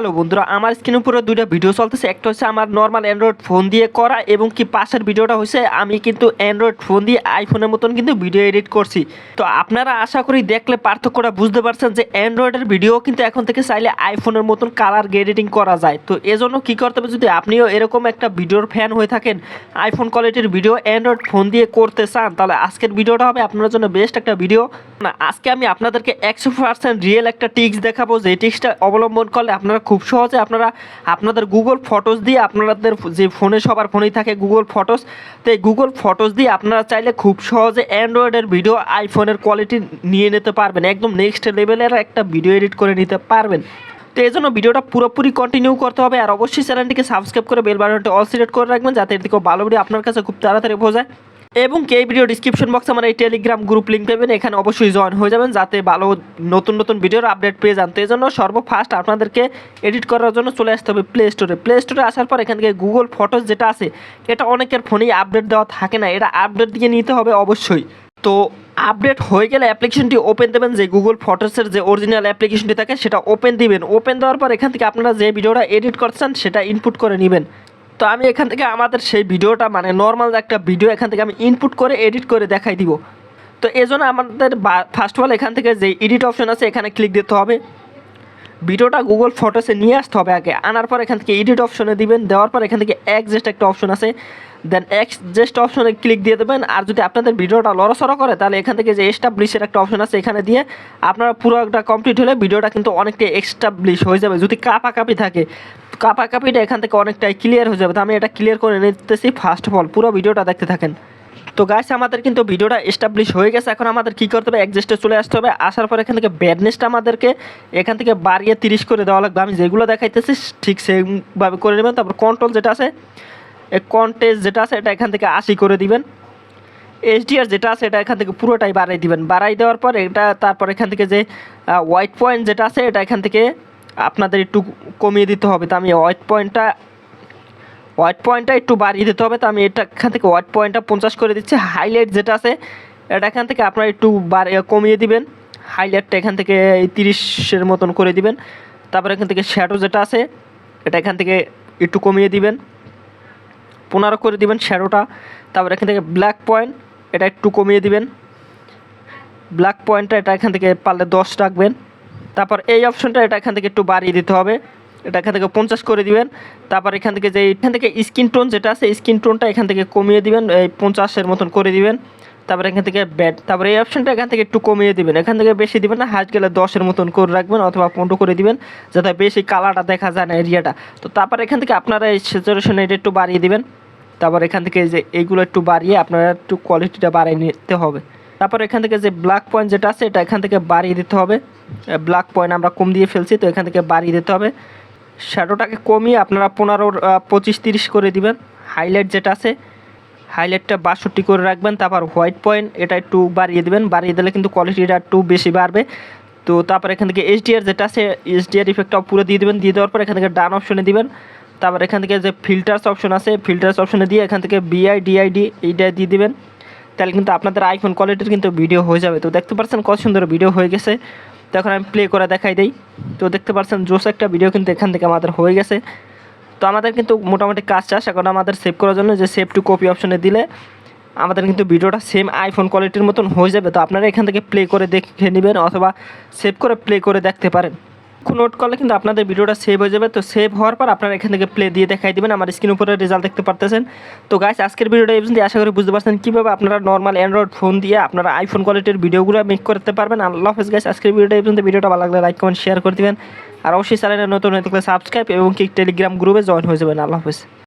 Hello বন্ধুরা, আমার স্ক্রিনের উপরে দুইটা ভিডিও চলতেছে। একটা হচ্ছে আমার নর্মাল অ্যান্ড্রয়েড ফোন দিয়ে করা এবং কি পাশের ভিডিওটা হচ্ছে আমি কিন্তু অ্যান্ড্রয়েড ফোন দিয়ে আইফোনের মতন কিন্তু ভিডিও এডিট করছি। তো আপনারা আশা করি দেখলে পার্থক্যটা বুঝতে পারছেন যে অ্যান্ড্রয়েডের ভিডিও কিন্তু এখন থেকে চাইলে আইফোনের মতন কালার এডিটিং করা যায়। তো এজন্য কি করতে হবে, যদি আপনিও এরকম একটা ভিডিওর ফ্যান হয়ে থাকেন আইফোন কোয়ালিটির ভিডিও অ্যান্ড্রয়েড ফোন দিয়ে করতে চান, তাহলে আজকের ভিডিওটা হবে আপনার জন্য বেস্ট একটা ভিডিও না, আজকে আমি আপনাদেরকে একশো পার্সেন্ট রিয়েল একটা টিক্স দেখাবো, যে টিক্সটা অবলম্বন করলে আপনারা খুব সহজে আপনারা, আপনাদের গুগল ফটোস দিয়ে আপনাদের যে ফোনে, সবার ফোনেই থাকে গুগল ফটোস তো এই গুগল ফটোস দিয়ে আপনারা চাইলে খুব সহজে অ্যান্ড্রয়েডের ভিডিও আইফোনের কোয়ালিটি নিয়ে নিতে পারবেন। একদম নেক্সট লেভেলের একটা ভিডিও এডিট করে নিতে পারবেন। তো এই জন্য ভিডিওটা পুরোপুরি কন্টিনিউ করতে হবে, আর অবশ্যই চ্যানেলটিকে সাবস্ক্রাইব করে বেল বাটনটা অল সিলেক্ট করে রাখবেন, যাতে এর থেকেও ভালো ভিডিও আপনার কাছে খুব তাড়াতাড়ি পৌঁছায়। এবং কে ভিডিও ডিসক্রিপশন বক্সে আমার এই টেলিগ্রাম গ্রুপ লিঙ্ক পাবেন, এখানে অবশ্যই জয়েন হয়ে যাবেন যাতে ভালো নতুন নতুন ভিডিওর আপডেট পেয়ে যান। তো এই জন্য সর্বফার্স্ট আপনাদেরকে এডিট করার জন্য চলে আসতে হবে প্লে স্টোরে প্লে স্টোরে আসার পর এখান থেকে গুগল ফটোস যেটা আছে, এটা অনেকের ফোনেই আপডেট দেওয়া থাকে না। এটা আপডেট দিয়ে নিতে হবে অবশ্যই। তো আপডেট হয়ে গেলে অ্যাপ্লিকেশনটি ওপেন দেবেন, যে গুগল ফটোসের যে অরিজিনাল অ্যাপ্লিকেশনটি থাকে, সেটা ওপেন দিবেন। ওপেন দেওয়ার পর এখান থেকে আপনারা যে ভিডিওটা এডিট করছেন, সেটা ইনপুট করে নেবেন। তো আমি এখান থেকে আমাদের সেই ভিডিওটা মানে নর্মাল একটা ভিডিও এখান থেকে আমি ইনপুট করে এডিট করে দেখাই দিব। তো এই জন্য আমাদের ফার্স্ট অল এখান থেকে যে এডিট অপশন আছে, এখানে ক্লিক দিতে হবে। ভিডিওটা গুগল ফটোসে নিয়ে আসতে হবে আগে। আনার পর এখান থেকে এডিট অপশনে দিবেন। দেওয়ার পর এখান থেকে একজেস্ট একটা অপশন আছে। দেন এক্সজেস্ট অপশনে ক্লিক দিয়ে দেবেন। আর যদি আপনাদের ভিডিওটা লড়াচড়া করে, তাহলে এখান থেকে যে এস্টাবলিশের একটা অপশন আছে, এখানে দিয়ে আপনারা পুরো একটা কমপ্লিট হলে ভিডিওটা কিন্তু অনেকটাই এক্সটাবলিশ হয়ে যাবে। যদি কাপাকাপি থাকে কাপাকাপিটা এখান থেকে অনেকটাই ক্লিয়ার হয়ে যাবে। তো আমি এটা ক্লিয়ার করে নিতেছি। ফার্স্ট অফ অল পুরো ভিডিওটা দেখতে থাকেন। তো গাছ আমাদের কিন্তু ভিডিওটা এস্টাবলিশ হয়ে গেছে। এখন আমাদের কী করতে হবে? অ্যাডজাস্টে চলে আসতে হবে। আসার পর এখান থেকে ব্যাডনেসটা আমাদেরকে এখান থেকে বাড়িয়ে তিরিশ করে দেওয়া লাগবে। আমি যেগুলো দেখাইতেছি, ঠিক সেইভাবে করে নেবেন। তারপর কন্ট্রোল যেটা আছে কন্টেজ যেটা আছে, এটা এখান থেকে আশি করে দিবেন। এইচডিআর যেটা আছে, এটা এখান থেকে পুরোটাই বাড়াই দিবেন। বাড়াই দেওয়ার পর এটা, তারপর এখান থেকে যে হোয়াইট পয়েন্ট যেটা আছে, এটা এখান থেকে আপনাদের একটু কমিয়ে দিতে হবে, তো আমি হোয়াইট পয়েন্টটা হোয়াইট পয়েন্টটা একটু বাড়িয়ে দিতে হবে, তো আমি এটা এখান থেকে হোয়াইট পয়েন্টটা পঞ্চাশ করে দিচ্ছি। হাইলাইট যেটা আছে, এটা এখান থেকে আপনারা একটু কমিয়ে দিবেন। হাইলাইটটা এখান থেকে তিরিশের মতন করে দিবেন। তারপর এখান থেকে শ্যাডো যেটা আছে, এটা এখান থেকে একটু কমিয়ে দিবেন। পনেরো করে দিবেন শ্যাডোটা তারপর এখান থেকে ব্ল্যাক পয়েন্ট এটা একটু কমিয়ে দিবেন। ব্ল্যাক পয়েন্টটা এটা এখান থেকে পারলে দশ রাখবেন। তারপর এই অপশনটা এটা এখান থেকে একটু বাড়িয়ে দিতে হবে এটা এখান থেকে পঞ্চাশ করে দিবেন তারপর এখান থেকে যে এখান থেকে স্কিন টোন যেটা আছে স্কিন টোনটা এখান থেকে কমিয়ে দিবেন এই পঞ্চাশের মতন করে দিবেন তারপর এখান থেকে ব্যাড তারপরে এই অপশনটা এখান থেকে একটু কমিয়ে দিবেন এখান থেকে বেশি দিবেন না হাইট গেলে দশের মতন করে রাখবেন অথবা পনেরো করে দিবেন যাতে বেশি কালারটা দেখা যায় না এরিয়াটা তো তারপর এখান থেকে আপনারা এই সেচুরেশন এটা একটু বাড়িয়ে দিবেন তারপর এখান থেকে যে এইগুলো একটু বাড়িয়ে আপনারা একটু কোয়ালিটিটা বাড়িয়ে নিতে হবে তারপর এখান থেকে যে ব্ল্যাক পয়েন্ট যেটা আছে, এটা এখান থেকে বাড়িয়ে দিতে হবে। ব্ল্যাক পয়েন্ট আমরা কম দিয়ে ফেলছি, তো এখান থেকে বাড়িয়ে দিতে হবে। শ্যাডোটাকে কমিয়ে আপনারা পনেরো পঁচিশ, তিরিশ করে দিবেন। হাইলাইট যেটা আছে হাইলাইটটা বাষট্টি করে রাখবেন। তারপর হোয়াইট পয়েন্ট এটা একটু বাড়িয়ে দেবেন। বাড়িয়ে দিলে কিন্তু কোয়ালিটিটা একটু বেশি বাড়বে। তো তারপর এখান থেকে এইচডিআর যেটা আছে এইচডিআর ইফেক্টটাও পুরো দিয়ে দেবেন। দিয়ে দেওয়ার পর এখান থেকে ডান অপশনে দিবেন। তারপর এখান থেকে যে ফিল্টার্স অপশন আছে ফিল্টার্স অপশনে দিয়ে এখান থেকে বিআই ডিআইডি এইটা দিয়ে দিবেন। তাহলে কিন্তু আপনাদের আইফোন কোয়ালিটির কিন্তু ভিডিও হয়ে যাবে। তো দেখতে পাচ্ছেন কত সুন্দর ভিডিও হয়ে গেছে। তো এখন আমি প্লে করে দেখাই দিই। তো দেখতে পাচ্ছেন জোস একটা ভিডিও কিন্তু এখান থেকে আমাদের হয়ে গেছে। তো আমাদের কিন্তু মোটামুটি কাজ চাষ এখন আমাদের সেভ করার জন্য যে সেভ টু কপি অপশনে দিলে আমাদের কিন্তু ভিডিওটা সেম আইফোন কোয়ালিটির মতন হয়ে যাবে। তো আপনারা এখান থেকে প্লে করে দেখে নেবেন অথবা সেভ করে প্লে করে দেখতে পারেন। নোট করলে কিন্তু আপনাদের ভিডিওটা সেভ হয়ে যাবে। তো সেভ হওয়ার পর আপনারা এখান থেকে প্লে দিয়ে দেখাই দেবেন। আমার স্ক্রিন উপরে রেজাল্ট দেখতে পারতেছেন। তো গাইস আজকের ভিডিওটা এই আশা করি বুঝতে পারছেন কীভাবে আপনারা নর্মাল অ্যান্ড্রয়েড ফোন দিয়ে আপনারা আইফোন কোয়ালিটির ভিডিওগুলো মেক করতে পারবেন। আল্লাহ হাফেজ গাইস আজকের ভিডিওটা এই ভিডিওটা ভালো লাগলে লাইক কমেন্ট শেয়ার করে দেবেন। আর অবশ্যই চ্যানেলে নতুন হয়ে থাকলে সাবস্ক্রাইব এবং কি টেলিগ্রাম গ্রুপে জয়েন হয়ে যাবেন। আল্লাহ হাফেজ।